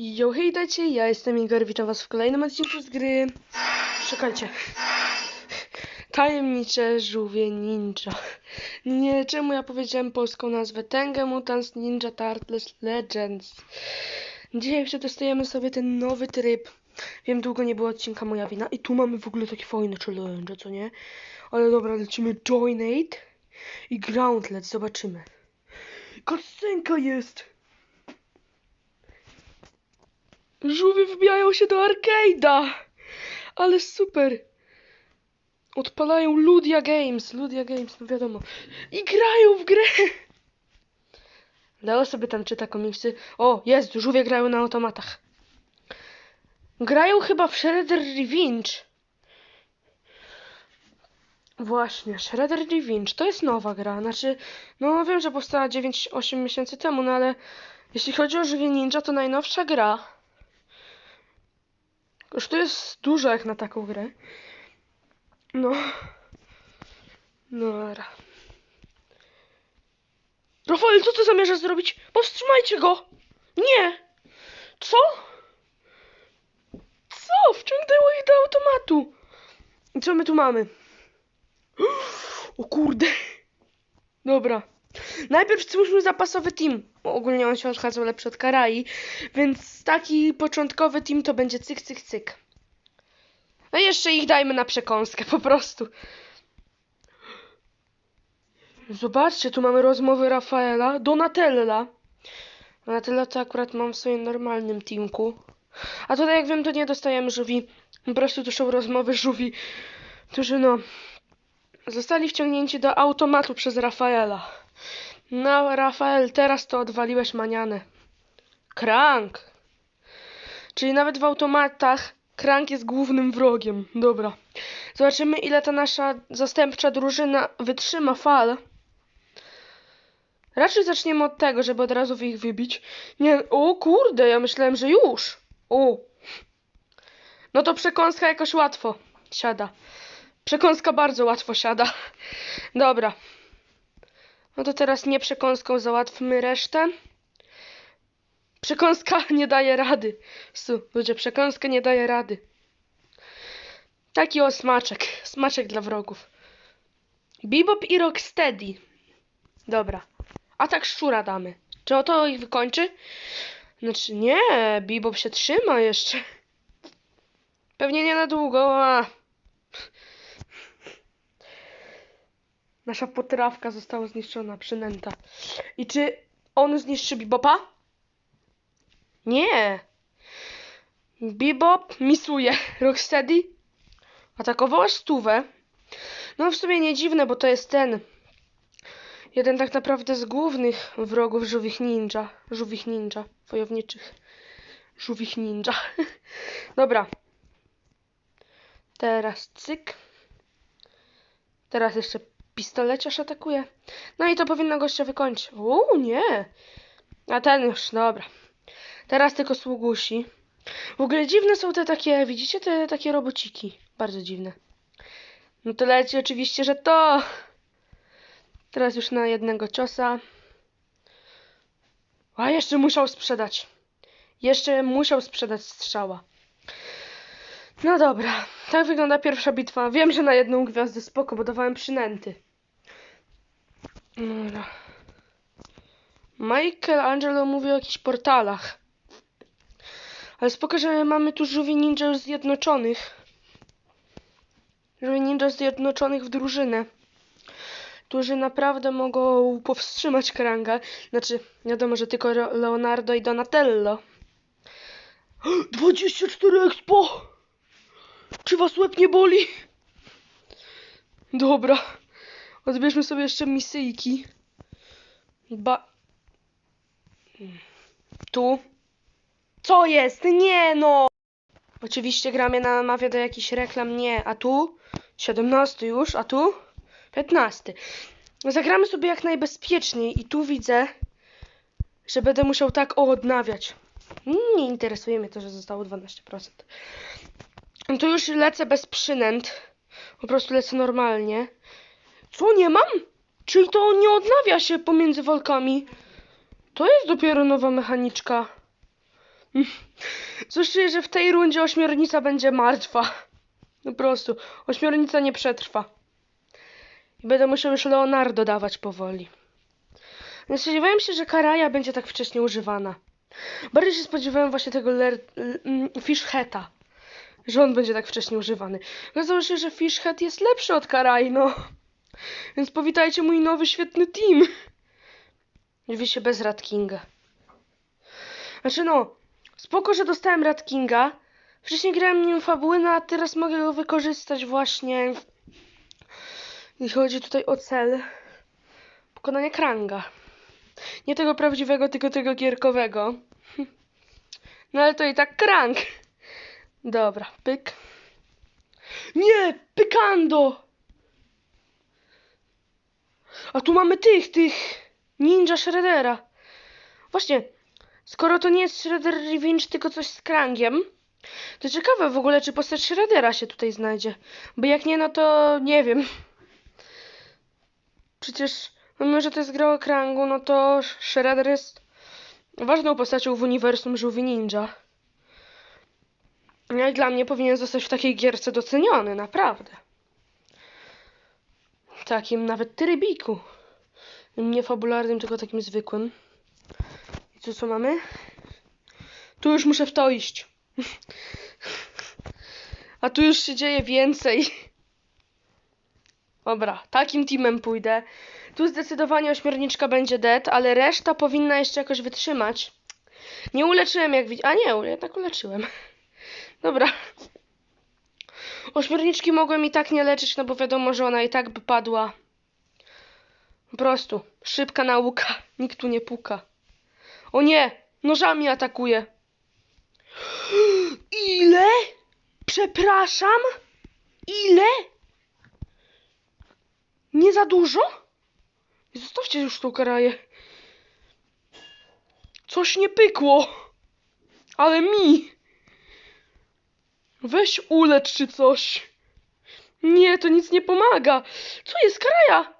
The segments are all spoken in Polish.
Yo, hej, dajcie, ja jestem Igor, witam was w kolejnym odcinku z gry. Czekajcie. Tajemnicze żółwie ninja. Nie, czemu ja powiedziałem polską nazwę? Tenga Mutants Ninja Turtles Legends. Dzisiaj przetestujemy sobie ten nowy tryb. Wiem, długo nie było odcinka, moja wina. I tu mamy w ogóle taki fajny challenge, co nie? Ale dobra, lecimy Joinate i Groundlet, zobaczymy. Kosenka jest! Żółwie wbijają się do arcade'a! Ale super! Odpalają Ludia Games, Ludia Games, no wiadomo. I grają w grę! Leo sobie tam czyta komiksy. O, jest, żółwie grają na automatach. Grają chyba w Shredder Revenge. Właśnie, Shredder Revenge. To jest nowa gra. Znaczy, no wiem, że powstała 9-8 miesięcy temu, no ale jeśli chodzi o żywie ninja, to najnowsza gra. Jest dużo jak na taką grę. No. No dobra. Rafael, co ty zamierzasz zrobić? Powstrzymajcie go! Nie! Co? Co? Wciągnęło ich do automatu. I co my tu mamy? O kurde. Dobra. Najpierw stwórzmy zapasowy team. Ogólnie on się okazał lepszy od Karai, więc taki początkowy team to będzie cyk, cyk, cyk. No i jeszcze ich dajmy na przekąskę po prostu. Zobaczcie, tu mamy rozmowy Rafaela, Donatella. Donatella to akurat mam w swoim normalnym teamku. A tutaj jak wiem, to nie dostajemy żółwi. Po prostu to są rozmowy żółwi, którzy no zostali wciągnięci do automatu przez Rafaela. No, Rafael, teraz to odwaliłeś manianę. Krank. Czyli nawet w automatach Krank jest głównym wrogiem. Dobra. Zobaczymy, ile ta nasza zastępcza drużyna wytrzyma fal. Raczej zaczniemy od tego, żeby od razu ich wybić. Nie, o kurde, ja myślałem, że już. O. No to przekąska jakoś łatwo siada. Przekąska bardzo łatwo siada. Dobra. No to teraz nie przekąską załatwmy resztę. Przekąska nie daje rady. Su, ludzie, przekąska nie daje rady. Taki o smaczek. Smaczek dla wrogów. Bebop i Rocksteady. Dobra. Atak szczura damy. Czy o to ich wykończy? Znaczy nie, Bebop się trzyma jeszcze. Pewnie nie na długo. A. Nasza potrawka została zniszczona, przynęta. I czy on zniszczy Bebopa? Nie. Bebop misuje. Rocksteady atakowała stówę. No w sumie nie dziwne, bo to jest ten. Jeden tak naprawdę z głównych wrogów żółwich ninja. Żółwich ninja. Wojowniczych. Żółwich ninja. Dobra. Teraz cyk. Teraz jeszcze pistoleciarz atakuje. No i to powinno gościa wykończyć. Uuu, nie. A ten już, dobra. Teraz tylko sługusi. W ogóle dziwne są te takie, widzicie, te takie robociki. Bardzo dziwne. No to leci oczywiście, że to. Teraz już na jednego ciosa. A jeszcze musiał sprzedać. Jeszcze musiał sprzedać strzała. No dobra, tak wygląda pierwsza bitwa. Wiem, że na jedną gwiazdę spoko, bo dawałem przynęty. Dobra. Michelangelo mówi o jakichś portalach. Ale spoko, że mamy tu żółwi ninja zjednoczonych. Żółwi ninja zjednoczonych w drużynę. Którzy naprawdę mogą powstrzymać Kranga. Znaczy, wiadomo, że tylko Leonardo i Donatello. 24 expo! Czy was łeb nie boli? Dobra. Odbierzmy sobie jeszcze misyjki. Ba... Tu. Co jest? Nie no! Oczywiście gra mnie namawia do jakichś reklam. Nie. A tu? 17 już. A tu? 15. Zagramy sobie jak najbezpieczniej i tu widzę, że będę musiał tak o odnawiać. Nie interesuje mnie to, że zostało 12%. Tu już lecę bez przynęt. Po prostu lecę normalnie. Co, nie mam? Czyli to nie odnawia się pomiędzy walkami. To jest dopiero nowa mechaniczka. Coś czuję, że w tej rundzie ośmiornica będzie martwa. Po prostu. Ośmiornica nie przetrwa. I będę musiał już Leonardo dawać powoli. Nie spodziewałem się, że Karaja będzie tak wcześnie używana. Bardziej się spodziewałem właśnie tego ler- mm, Fishheta. Że on będzie tak wcześnie używany. Okazało się, że Fishhead jest lepszy od Karai, no. Więc powitajcie mój nowy świetny team. Oczywiście bez Rat Kinga. Znaczy no, spoko, że dostałem Rat Kinga. Wcześniej grałem nim fabuły, no a teraz mogę go wykorzystać właśnie. Jeśli chodzi tutaj o cel pokonania Kranga. Nie tego prawdziwego, tylko tego gierkowego. No ale to i tak Krang. Dobra, pyk. Nie, pykando! A tu mamy tych, tych ninja Shreddera. Właśnie, skoro to nie jest Shredder Revenge, tylko coś z Krangiem, to ciekawe w ogóle, czy postać Shreddera się tutaj znajdzie. Bo jak nie, no to nie wiem. Przecież, mimo że to jest gra o Krangu, no to Shredder jest ważną postacią w uniwersum Żółwi Ninja. No i dla mnie powinien zostać w takiej gierce doceniony, naprawdę. Takim nawet trybiku. Nie fabularnym, tylko takim zwykłym. I tu co mamy? Tu już muszę w to iść. A tu już się dzieje więcej. Dobra, takim teamem pójdę. Tu zdecydowanie ośmiorniczka będzie dead, ale reszta powinna jeszcze jakoś wytrzymać. Nie uleczyłem jak widać. A nie, jednak uleczyłem. Dobra. Ośmiorniczki mogłem i tak nie leczyć, no bo wiadomo, że ona i tak by padła. Po prostu. Szybka nauka. Nikt tu nie puka. O nie! Nożami atakuje. Ile? Przepraszam? Ile? Nie za dużo? Zostawcie już tą karaję. Coś nie pykło. Ale mi. Weź ulecz czy coś. Nie, to nic nie pomaga. Co jest Karaja?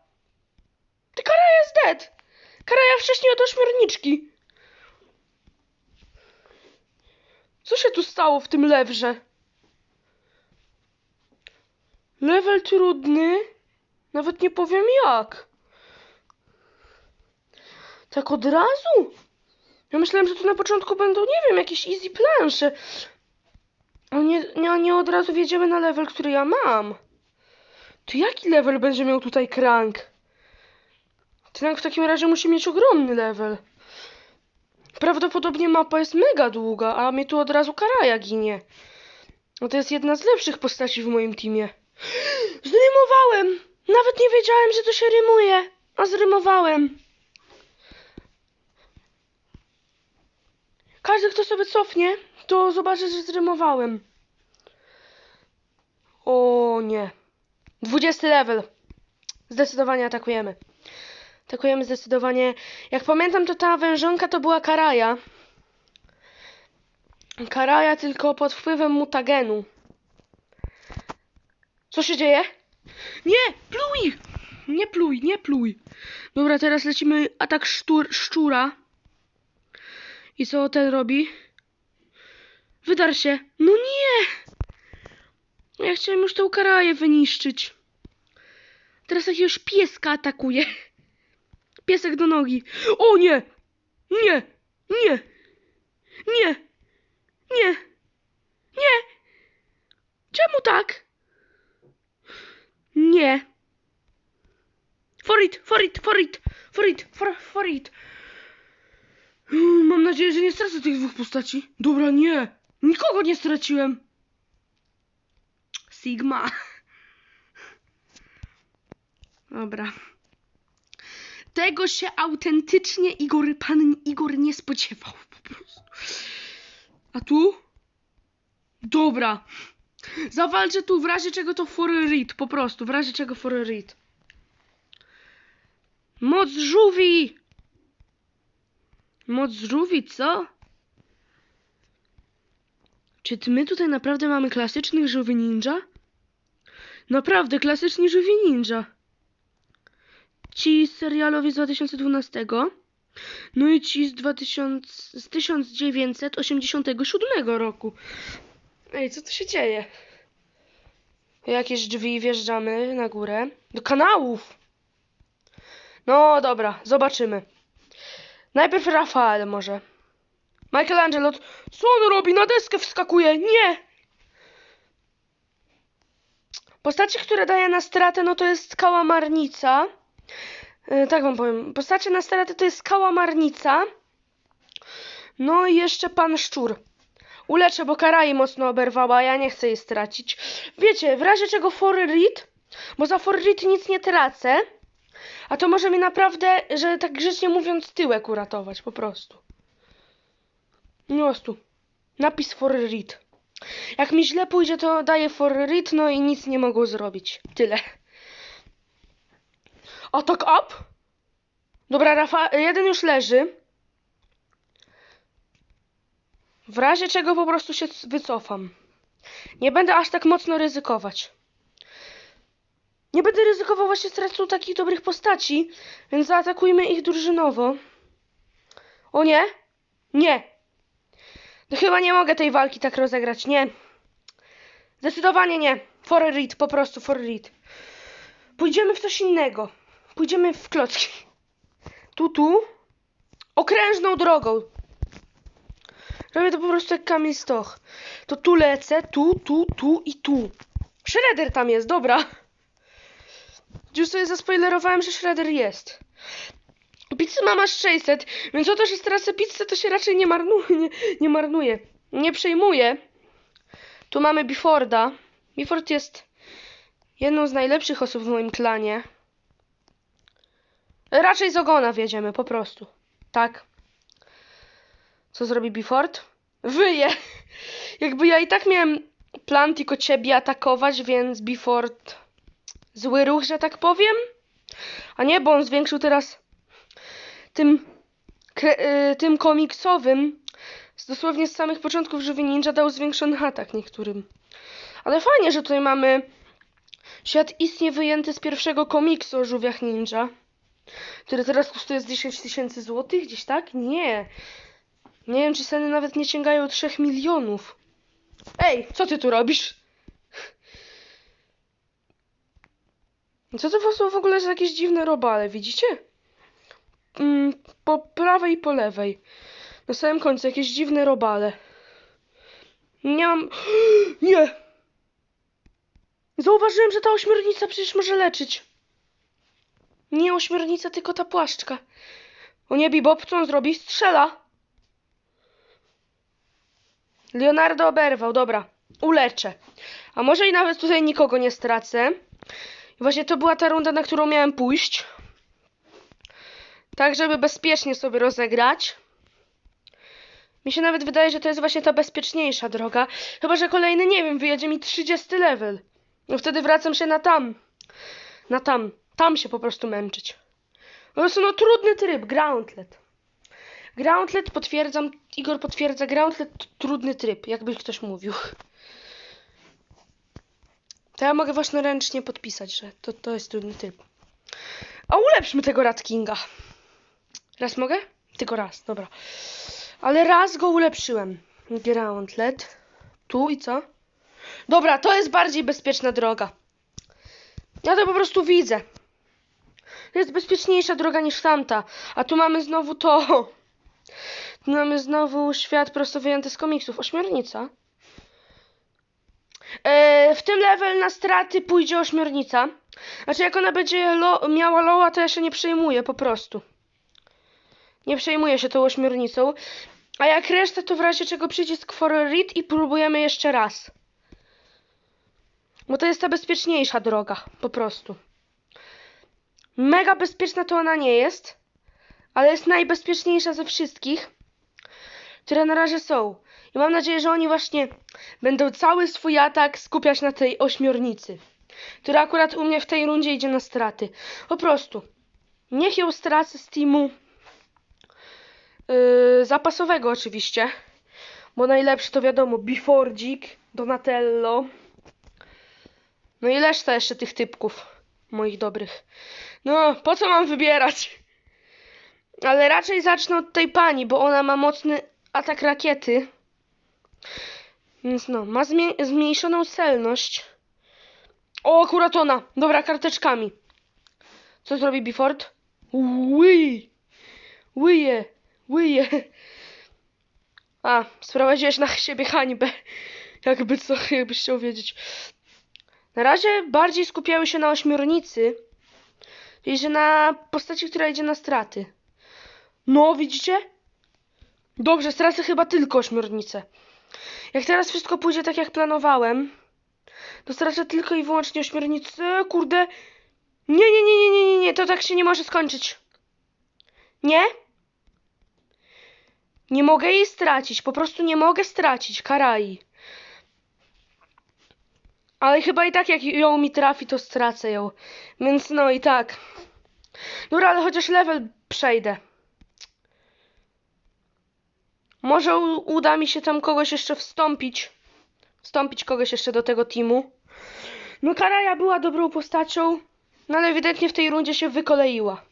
Ty Karaja jest dead. Karaja wcześniej od ośmiorniczki. Co się tu stało w tym lewrze? Level trudny? Nawet nie powiem jak. Tak od razu? Ja myślałem, że tu na początku będą, nie wiem, jakieś easy plansze. A nie, nie, nie od razu wjedziemy na level, który ja mam. To jaki level będzie miał tutaj Krank? Krank w takim razie musi mieć ogromny level. Prawdopodobnie mapa jest mega długa, a mnie tu od razu Karaja ginie. No to jest jedna z lepszych postaci w moim teamie. Zrymowałem! Nawet nie wiedziałem, że to się rymuje. A zrymowałem. Każdy, kto sobie cofnie, to zobaczy, że zrymowałem. O nie. 20 level. Zdecydowanie atakujemy. Atakujemy zdecydowanie. Jak pamiętam, to ta wężonka to była Karaja. Karaja tylko pod wpływem mutagenu. Co się dzieje? Nie! Pluj! Nie pluj, nie pluj. Dobra, teraz lecimy atak sztur, szczura. I co ten robi? Wydar się. No nie! Ja chciałem już tą karaję wyniszczyć. Teraz jakiegoś pieska atakuje. Piesek do nogi. O nie! Nie! Nie! Nie! Nie! Nie! Czemu tak? Nie. For it, for it, for it, for it, for, for it. Mam nadzieję, że nie stracę tych dwóch postaci. Dobra, nie. Nikogo nie straciłem. Sigma. Dobra. Tego się autentycznie Igor, pan Igor nie spodziewał po prostu. A tu? Dobra. Zawalczę tu w razie czego to for read, po prostu, w razie czego for read. Moc żółwi! Moc żółwi, co? Czy my tutaj naprawdę mamy klasycznych żółwi ninja? Naprawdę, klasyczni żółwi ninja. Ci serialowi z 2012. No i ci z, 2000, z 1987 roku. Ej, co tu się dzieje? Jakieś drzwi, wjeżdżamy na górę. Do kanałów! No dobra, zobaczymy. Najpierw Rafael może. Michelangelo, co on robi? Na deskę wskakuje! Nie! Postacie, które daje na stratę, no to jest kałamarnica. Yy, tak wam powiem. Postacie na stratę to jest kałamarnica. No i jeszcze pan szczur. Uleczę, bo Karai mocno oberwała, ja nie chcę jej stracić. Wiecie, w razie czego for read, bo za for read nic nie tracę, a to może mi naprawdę, że tak grzecznie mówiąc, tyłek uratować, po prostu. Po prostu. Napis for read. Jak mi źle pójdzie, to daję for read, no i nic nie mogą zrobić. Tyle. Attack up? Dobra, Rafa, jeden już leży. W razie czego po prostu się wycofam. Nie będę aż tak mocno ryzykować. Nie będę ryzykował właśnie stracą takich dobrych postaci, więc zaatakujmy ich drużynowo. O nie? Nie. No chyba nie mogę tej walki tak rozegrać, nie. Zdecydowanie nie. For read, po prostu for read. Pójdziemy w coś innego. Pójdziemy w klocki. Tu, tu. Okrężną drogą. Robię to po prostu jak Kamil Stoch. To tu lecę, tu, tu, tu i tu. Shredder tam jest, dobra. Już sobie zaspoilerowałem, że Shredder jest. Pizzy ma masz 600, więc o to, że stracę pizzę, to się raczej nie marnuje. Nie, nie marnuje. Nie przejmuje. Tu mamy Biforda. Biford jest jedną z najlepszych osób w moim klanie. Raczej z ogona wiedziemy, po prostu. Tak. Co zrobi Biford? Wyje! Jakby ja i tak miałem plan tylko ciebie atakować, więc Biford... Zły ruch, że tak powiem. A nie, bo on zwiększył teraz tym, y, tym komiksowym, dosłownie z samych początków Żywy Ninja dał zwiększony atak niektórym. Ale fajnie, że tutaj mamy świat istnie wyjęty z pierwszego komiksu o żółwiach ninja, który teraz kosztuje z 10 tysięcy złotych, gdzieś tak? Nie. Nie wiem, czy ceny nawet nie sięgają 3 milionów. Ej, co ty tu robisz? Co to w ogóle za jakieś dziwne robale, widzicie? Mm, po prawej i po lewej. Na samym końcu jakieś dziwne robale. Nie mam... Nie! Zauważyłem, że ta ośmiornica przecież może leczyć. Nie ośmiornica, tylko ta płaszczka. O nie, Bebop, co on zrobi? Strzela! Leonardo oberwał, dobra. Uleczę. A może i nawet tutaj nikogo nie stracę. Właśnie to była ta runda, na którą miałem pójść. Tak, żeby bezpiecznie sobie rozegrać. Mi się nawet wydaje, że to jest właśnie ta bezpieczniejsza droga. Chyba, że kolejny, nie wiem, wyjedzie mi 30 level. No wtedy wracam się na tam. Na tam. Tam się po prostu męczyć. Po prostu no trudny tryb, Groundlet. Groundlet potwierdzam, Igor potwierdza, Groundlet trudny tryb, jakby ktoś mówił. To ja mogę własnoręcznie podpisać, że to, to jest trudny tryb. A ulepszmy tego Rat Kinga. Raz mogę? Tylko raz, dobra. Ale raz go ulepszyłem. Groundlet. Tu i co? Dobra, to jest bardziej bezpieczna droga. Ja to po prostu widzę. Jest bezpieczniejsza droga niż tamta. A tu mamy znowu to. Tu mamy znowu świat prosto wyjęty z komiksów. Ośmiornica. E, w tym level na straty pójdzie ośmiornica. Znaczy, jak ona będzie lo miała loa, to ja się nie przejmuję po prostu. Nie przejmuję się tą ośmiornicą. A jak reszta, to w razie czego przycisk for read i próbujemy jeszcze raz. Bo to jest ta bezpieczniejsza droga, po prostu. Mega bezpieczna to ona nie jest, ale jest najbezpieczniejsza ze wszystkich, które na razie są. I mam nadzieję, że oni właśnie będą cały swój atak skupiać na tej ośmiornicy, która akurat u mnie w tej rundzie idzie na straty. Po prostu. Niech ją stracę z teamu yy, zapasowego oczywiście, bo najlepszy to wiadomo Bifordzik, Donatello, no i reszta jeszcze tych typków moich dobrych. No, po co mam wybierać? Ale raczej zacznę od tej pani, bo ona ma mocny atak rakiety. Więc no, ma zmniejszoną celność. O, akurat ona. Dobra, karteczkami. Co zrobi Biford? Ui! Łyje! Łyje! A, sprowadziłeś na siebie hańbę. Jakby co, jakbyś chciał wiedzieć. Na razie bardziej skupiały się na ośmiornicy. Czyli, że na postaci, która idzie na straty. No, widzicie? Dobrze, stracę chyba tylko ośmiornicę. Jak teraz wszystko pójdzie tak, jak planowałem, to stracę tylko i wyłącznie ośmiornicę. Kurde. Nie, nie, nie, nie, nie, nie, nie, to tak się nie może skończyć. Nie? Nie mogę jej stracić, po prostu nie mogę stracić, Karai. Ale chyba i tak jak ją mi trafi, to stracę ją. Więc no i tak. Dobra, ale chociaż level przejdę. Może uda mi się tam kogoś jeszcze wstąpić. Wstąpić kogoś jeszcze do tego teamu. No Karaja była dobrą postacią, no ale ewidentnie w tej rundzie się wykoleiła.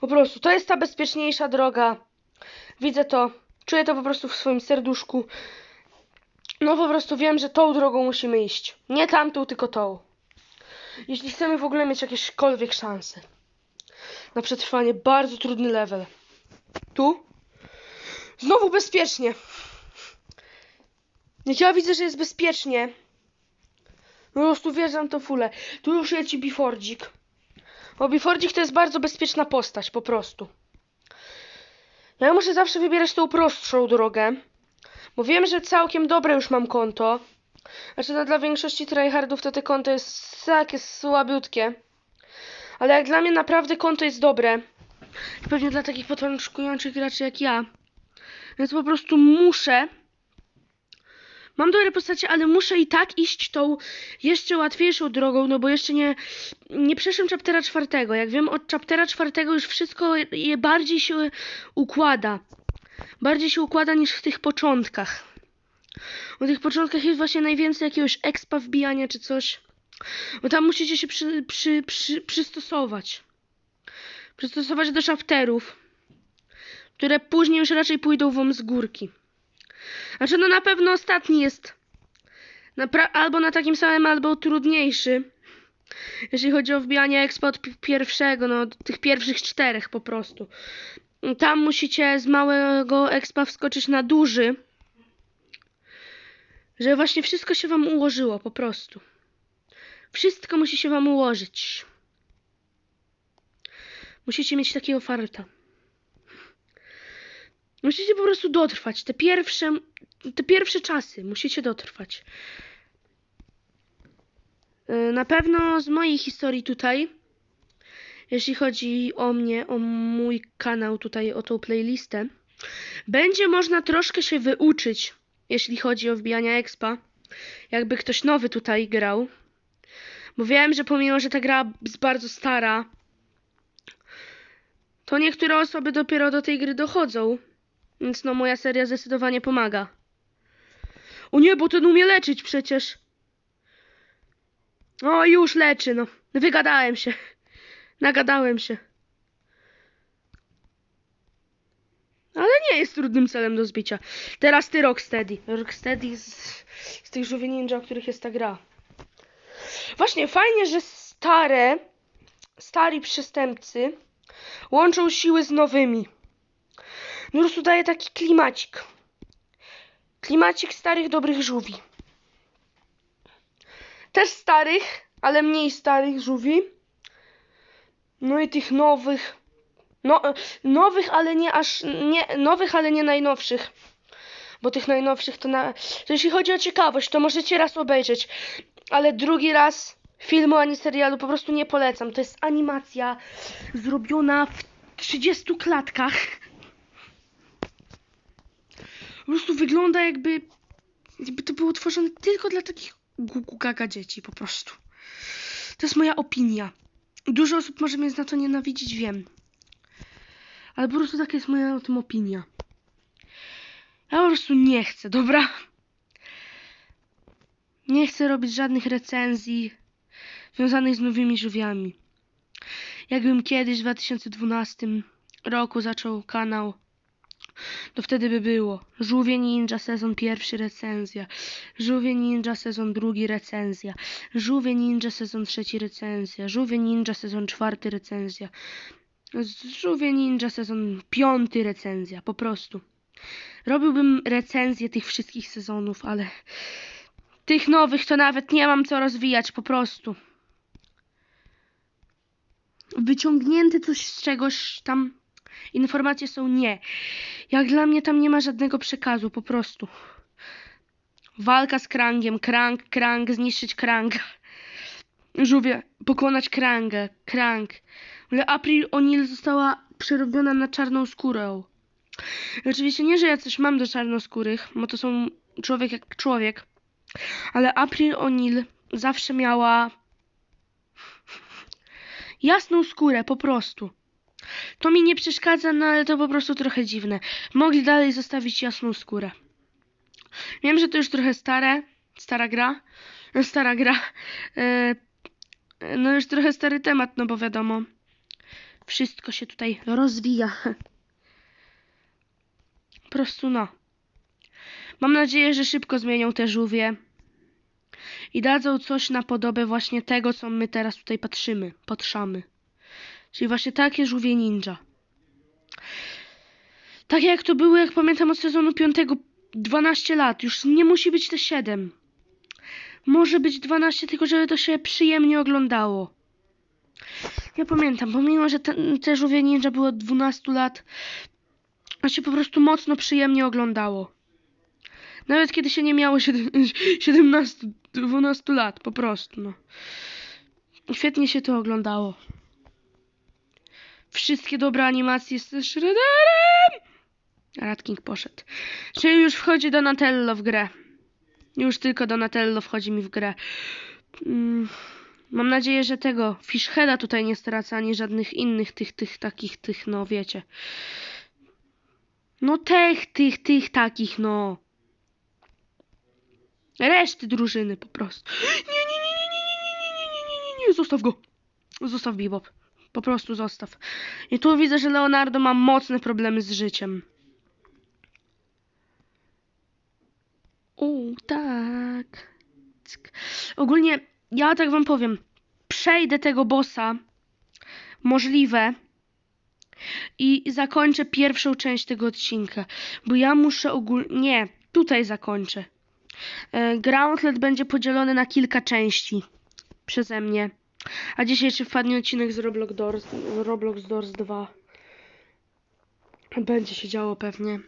Po prostu, to jest ta bezpieczniejsza droga. Widzę to, czuję to po prostu w swoim serduszku. No po prostu wiem, że tą drogą musimy iść. Nie tamtą, tylko tą. Jeśli chcemy w ogóle mieć jakiekolwiek szanse na przetrwanie, bardzo trudny level. Tu? Znowu bezpiecznie. Jak ja widzę, że jest bezpiecznie, po prostu wjeżdżam to fulę. Tu już leci Bifordzik. Bo Bifordzik to jest bardzo bezpieczna postać, po prostu. Ja muszę zawsze wybierać tą prostszą drogę. Bo wiem, że całkiem dobre już mam konto. Znaczy, no dla większości tryhardów to te konto jest takie słabiutkie. Ale jak dla mnie naprawdę konto jest dobre. Pewnie dla takich początkujących graczy jak ja. Więc po prostu muszę. Mam dobre postacie, ale muszę i tak iść tą jeszcze łatwiejszą drogą, no bo jeszcze nie, nie przeszłem chaptera czwartego. Jak wiem, od chaptera czwartego już wszystko je bardziej się układa. Bardziej się układa niż w tych początkach. W tych początkach jest właśnie najwięcej jakiegoś expa wbijania czy coś. Bo tam musicie się przy, przy, przy, przystosować. Przystosować do chapterów które później już raczej pójdą wam z górki. Znaczy, no na pewno ostatni jest albo na takim samym, albo trudniejszy. Jeśli chodzi o wbijanie expo od pi- pierwszego, no tych pierwszych czterech po prostu. Tam musicie z małego expa wskoczyć na duży. Że właśnie wszystko się wam ułożyło, po prostu. Wszystko musi się wam ułożyć. Musicie mieć takiego farta. Musicie po prostu dotrwać. Te pierwsze, te pierwsze czasy musicie dotrwać. Yy, Na pewno z mojej historii tutaj, jeśli chodzi o mnie, o mój kanał tutaj, o tą playlistę, będzie można troszkę się wyuczyć, jeśli chodzi o wbijania expa. Jakby ktoś nowy tutaj grał. Bo wiem, że pomimo, że ta gra jest bardzo stara, to niektóre osoby dopiero do tej gry dochodzą. Więc no moja seria zdecydowanie pomaga. O nie, bo ten umie leczyć przecież. O, już leczy, no. Wygadałem się. Nagadałem się. Ale nie jest trudnym celem do zbicia. Teraz ty, Rocksteady. Rocksteady z, z tych żółwi ninja, o których jest ta gra. Właśnie, fajnie, że stare, stari przestępcy łączą siły z nowymi. Po prostu daje taki klimacik. Klimacik starych, dobrych żółwi. Też starych, ale mniej starych żółwi. No i tych nowych. No, nowych, ale nie aż. Nie, nowych, ale nie najnowszych. Bo tych najnowszych to na. To jeśli chodzi o ciekawość, to możecie raz obejrzeć. Ale drugi raz filmu ani serialu po prostu nie polecam. To jest animacja zrobiona w 30 klatkach. Po prostu wygląda jakby, jakby to było tworzone tylko dla takich gugu gaga dzieci, po prostu. To jest moja opinia. Dużo osób może mnie za to nienawidzić, wiem. Ale po prostu taka jest moja o tym opinia. Ja po prostu nie chcę, dobra? Nie chcę robić żadnych recenzji związanych z nowymi żółwiami. Jakbym kiedyś w 2012 roku zaczął kanał, to wtedy by było. Żółwie Ninja sezon pierwszy recenzja, Żółwie Ninja sezon drugi recenzja, Żółwie Ninja sezon trzeci recenzja, Żółwie Ninja sezon czwarty recenzja, Żółwie Ninja sezon piąty recenzja, po prostu. Robiłbym recenzję tych wszystkich sezonów, ale tych nowych to nawet nie mam co rozwijać, po prostu. Wyciągnięte coś z czegoś tam informacje są nie. Jak dla mnie tam nie ma żadnego przekazu, po prostu. Walka z Krangiem, Krang, Krang, zniszczyć Kranga. Żółwie, pokonać Krangę, Krang. Ale April O'Neil została przerobiona na czarną skórę. Oczywiście nie, że ja coś mam do czarnoskórych, bo to są człowiek jak człowiek. Ale April O'Neil zawsze miała jasną skórę, po prostu. To mi nie przeszkadza, no ale to po prostu trochę dziwne. Mogli dalej zostawić jasną skórę. Wiem, że to już trochę stare, stara gra, stara gra. E, no już trochę stary temat, no bo wiadomo, wszystko się tutaj rozwija. Po prostu no. Mam nadzieję, że szybko zmienią te żółwie i dadzą coś na podobę właśnie tego, co my teraz tutaj patrzymy, patrzamy. Czyli właśnie takie żółwie ninja. Takie jak to były, jak pamiętam od sezonu 5, 12 lat. Już nie musi być te 7. Może być 12, tylko żeby to się przyjemnie oglądało. Ja pamiętam, pomimo, że te, te żółwie ninja były od 12 lat, to się po prostu mocno przyjemnie oglądało. Nawet kiedy się nie miało 17, 12 lat, po prostu, no. Świetnie się to oglądało. Wszystkie dobre animacje z Shredderem! Rat King poszedł. Czyli już wchodzi Donatello w grę. Już tylko Donatello wchodzi mi w grę. Mm, mam nadzieję, że tego Fishheada tutaj nie straca, ani żadnych innych tych, tych, takich, tych, no wiecie. No tych, tych, tych takich, no. Reszty drużyny po prostu. Nie, nie, nie, nie, nie, nie, nie, nie, nie, nie, nie, nie, zostaw go. Zostaw Bebop. Po prostu zostaw. I tu widzę, że Leonardo ma mocne problemy z życiem. U, tak. Cyk. Ogólnie, ja tak wam powiem. Przejdę tego bossa. Możliwe. I zakończę pierwszą część tego odcinka. Bo ja muszę ogólnie... Nie, tutaj zakończę. E, Groundlet będzie podzielony na kilka części. Przeze mnie. A jeszcze wpadnie odcinek z Roblox Doors, Roblox Doors 2. Będzie się działo pewnie.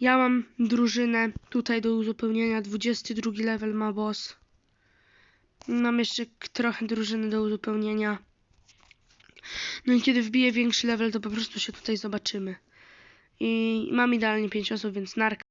Ja mam drużynę tutaj do uzupełnienia. 22 level ma boss. Mam jeszcze trochę drużyny do uzupełnienia. No i kiedy wbiję większy level, to po prostu się tutaj zobaczymy. I mam idealnie 5 osób, więc narka.